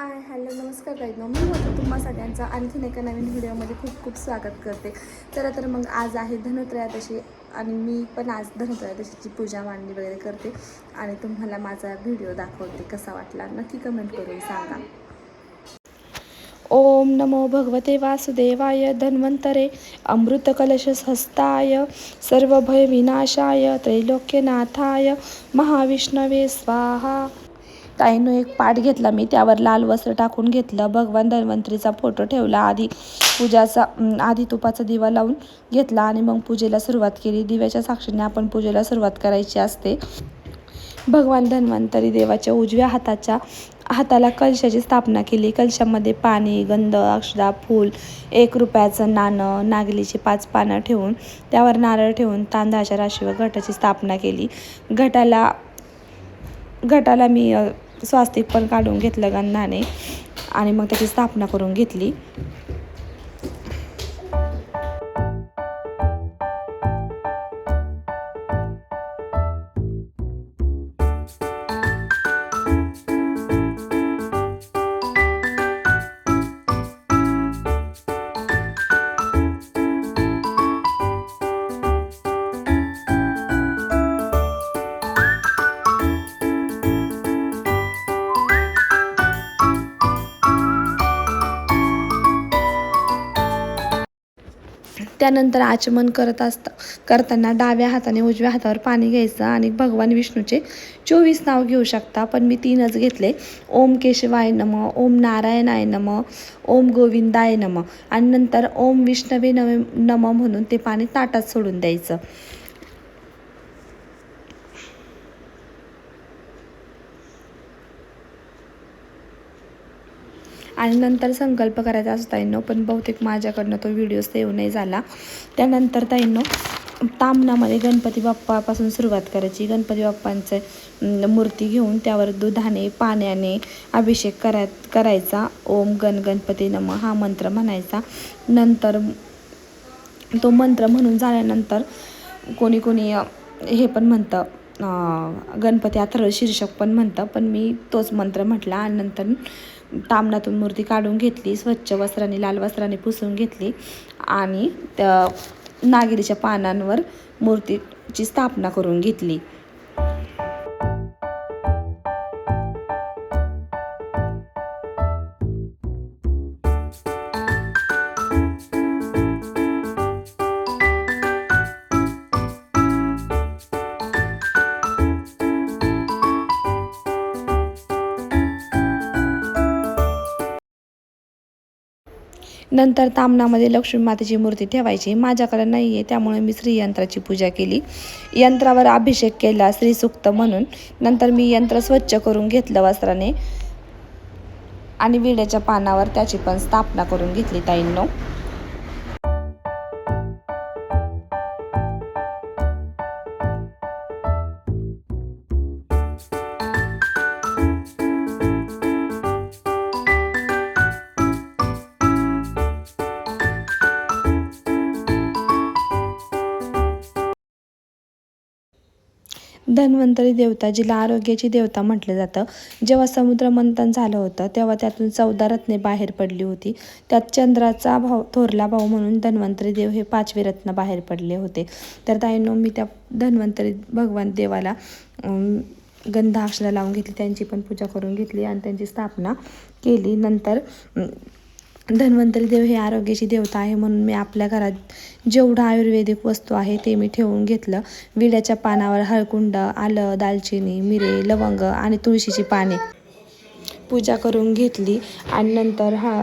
Hi hello नमस्कार गाईनो मी होतं तुम्हा सगळ्यांचं आणखीन एका नवीन व्हिडिओमध्ये खूप खूप स्वागत करते. चला तर मग आज आहे धनुत्रयोदशी आणि मी पण आज धनुत्रयोदशीची पूजा मांडणी वगैरे करते आणि तुम्हाला माझा व्हिडिओ दाखवते कसा वाटला. नक्की कमेंट करून सांगा. ओम नमो भगवते वासुदेवाय धन्वंतरे अमृतकलशहस्ताय सर्वभयविनाशाय त्रैलोक्यनाथाय महाविष्णवे स्वाहा. ताईनं एक पाट घेतला. मी त्यावर लाल वस्त्र टाकून घेतलं. भगवान धन्वंतरीचा फोटो ठेवला. आधी पूजाचा आधी तुपाचा दिवा लावून घेतला आणि मग पूजेला सुरुवात केली. दिव्याच्या साक्षीने आपण पूजेला सुरुवात करायची असते. भगवान धन्वंतरी देवाच्या उजव्या हाताच्या हाताला कलशाची स्थापना केली. कलशामध्ये पाणी गंध अक्षदा फूल एक रुपयाचं नाणं नागलीची पाच पानं ठेवून त्यावर नारळ ठेवून तांदळाच्या राशी व घटाची स्थापना केली. घटाला घटाला मी स्वास्तिक पण काढून घेतलं गंधाने आणि मग त्याची स्थापना करून घेतली. त्यानंतर आचमन करत असता करताना डाव्या हाताने उजव्या हातावर पाणी घ्यायचं आणि भगवान विष्णूचे चोवीस नाव घेऊ शकता. पण मी तीनच घेतले. ओम केशवाय नम ओम नारायणाय नम ओम गोविंदाय नम आणि नंतर ओम विष्णवे नम नम म्हणून ते पाणी ताटात सोडून द्यायचं. आणि नंतर संकल्प करायचा असतो ताईंनो पण बहुतेक माझ्याकडनं तो व्हिडिओ सेव्ह नाही झाला. त्यानंतर ताईंनो तामणामध्ये गणपती बाप्पापासून सुरुवात करायची. गणपती बाप्पांचे मूर्ती घेऊन त्यावर दुधाने पाण्याने अभिषेक करा करायचा. ओम गण गणपती नम हा मंत्र म्हणायचा. नंतर तो मंत्र म्हणून झाल्यानंतर कोणी कोणी हे पण म्हणतं गणपती अथर्व शीर्षक पण म्हणतं पण मी तोच मंत्र म्हटला आणि नंतर तामणातून मूर्ती काढून घेतली स्वच्छ वस्त्राने लाल वस्त्राने पुसून घेतली आणि त्या नागिरीच्या पानांवर मूर्तीची स्थापना करून घेतली. नंतर तामणामध्ये लक्ष्मी मातेची मूर्ती ठेवायची. माझ्याकडे नाही आहे त्यामुळे मी श्रीयंत्राची पूजा केली. यंत्रावर अभिषेक केला श्रीसुक्त म्हणून. नंतर मी यंत्र स्वच्छ करून घेतलं वस्त्राने. आणि विड्याच्या पानावर त्याची पण स्थापना करून घेतली ताईंनो. धन्वंतरी देवता जिला आरोग्याची देवता म्हटलं जातं. जेव्हा समुद्र मंथन झालं होतं तेव्हा त्यातून चौदा रत्ने बाहेर पडली होती. त्यात चंद्राचा भाऊ थोरला भाऊ म्हणून धन्वंतरी देव हे पाचवे रत्न बाहेर पडले होते. तर ताईंनो मी त्या धन्वंतरी भगवान देवाला अं, लावून घेतली. त्यांची पण पूजा करून घेतली आणि त्यांची स्थापना केली. नंतर धन्वंतरी देव हे आरोग्याची देवता आहे म्हणून मी आपल्या घरात जेवढं आयुर्वेदिक वस्तू आहे ते मी ठेवून घेतलं. विड्याच्या पानावर हळकुंड आलं दालचिनी मिरे लवंग आणि तुळशीची पाने पूजा करून घेतली आणि नंतर हा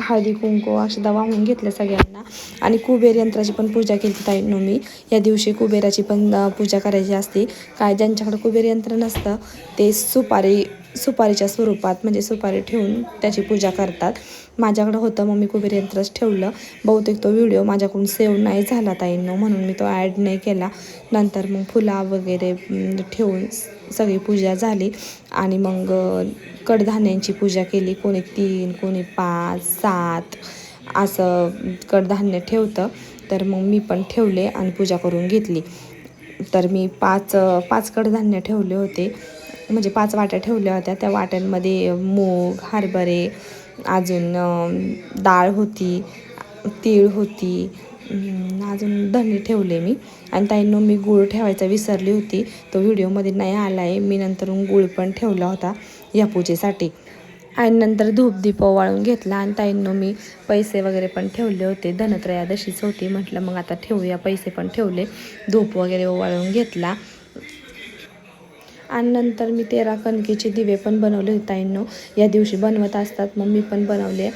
हळदी कुंकू अक्षदा वाहून घेतलं सगळ्यांना. आणि कुबेर यंत्राची पण पूजा केली ताईंनो मी. या दिवशी कुबेराची पण पूजा करायची असते. काय ज्यांच्याकडे कुबेर यंत्र नसतं ते सुपारी सुपारीच्या स्वरूपात म्हणजे सुपारी ठेवून त्याची पूजा करतात. माझ्याकडं होतं मग मी कुबेर यंत्रच ठेवलं. बहुतेक तो व्हिडिओ माझ्याकडून सेव्ह नाही झाला ताईंनो म्हणून मी तो ॲड नाही केला. नंतर मग फुला वगैरे ठेवून सगळी पूजा झाली. आणि मग कडधान्यांची पूजा केली. कोणी तीन कोणी पाच सात असं कडधान्य ठेवतं. तर मग मी पण ठेवले आणि पूजा करून घेतली. तर मी पाच पाच कडधान्य ठेवले होते. म्हणजे पाच वाट्या ठेवल्या होत्या. त्या वाट्यांमध्ये मूग हरभरे अजून डाळ होती तीळ होती अजून धणे ठेवले मी. आणि ताईंनो मी गूळ ठेवायचा विसरली होती. तो व्हिडिओमध्ये नाही आला आहे मी नंतरून गूळ पण ठेवला होता या पूजेसाठी. आणि नंतर धूपदीप ओवाळून घेतला. आणि ताईंनो मी पैसे वगैरे पण ठेवले होते. धनत्रयादशीच होती. म्हटलं मग आता ठेवूया. पैसे पण ठेवले. धूप वगैरे ओवाळून घेतला. आणि नंतर मी तेरा कणकेचे दिवे पण बनवले होते ताईंनो. या दिवशी बनवत असतात मग मी पण बनवले.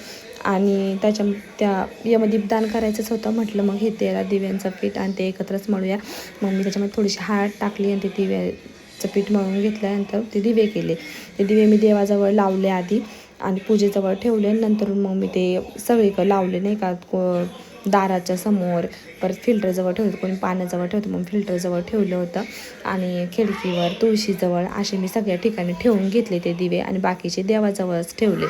आणि त्याच्या त्या यामध्ये दान करायचंच होतं म्हटलं मग हे तेरा दिव्यांचं पीठ आणि ते एकत्रच मळूया. मग मी त्याच्यामध्ये थोडीशी हळद टाकली आणि ते दिव्याचं पीठ मळून घेतल्यानंतर ते दिवे केले. ते दिवे मी देवाजवळ लावले आधी आणि पूजेजवळ ठेवले नंतर मग मी ते सगळीकडं लावले नाही का? दाराच्या समोर परत फिल्टरजवळ ठेवतो. कोणी पाण्याजवळ ठेवतो मग फिल्टरजवळ ठेवलं होतं. आणि खिडकीवर तुळशीजवळ असे मी सगळ्या ठिकाणी ठेवून घेतले ते दिवे आणि बाकीचे देवाजवळच ठेवले.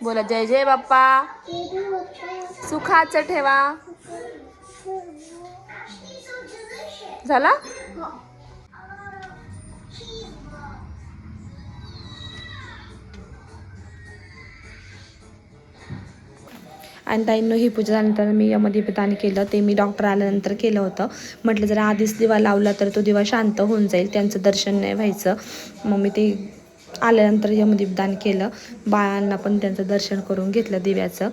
बोला जय जय बाप्पा. सुखाचं ठेवा. झाला? आणि ताईंनो ही पूजा झाल्यानंतर मी यामध्ये दान केलं. ते मी डॉक्टर आल्यानंतर केलं होतं. म्हटलं जर आधीच दिवा लावला तर तो दिवा शांत होऊन जाईल. त्यांचं दर्शन नाही व्हायचं. मग मी ते आल्यानंतर यमदीपदान दान केलं. बाळांना पण त्यांचं दर्शन करून घेतलं दिव्याचं.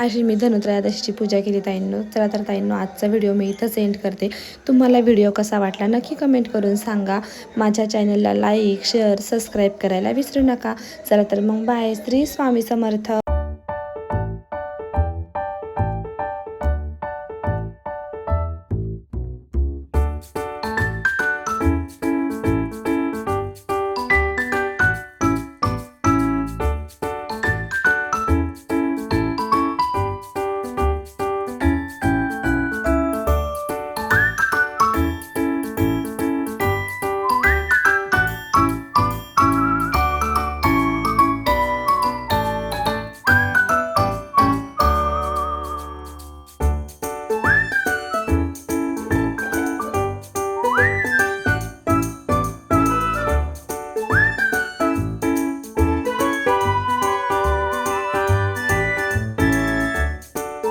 अशी मी धनुत्रयोदशीची पूजा केली ताईंनो. चला तर ताईंनो आजचा व्हिडिओ मी इथंच सेंड करते. तुम्हाला व्हिडिओ कसा वाटला नक्की कमेंट करून सांगा. माझ्या चॅनलला लाईक शेअर सबस्क्राईब करायला विसरू नका. चला तर मग बाय श्री स्वामी समर्थ.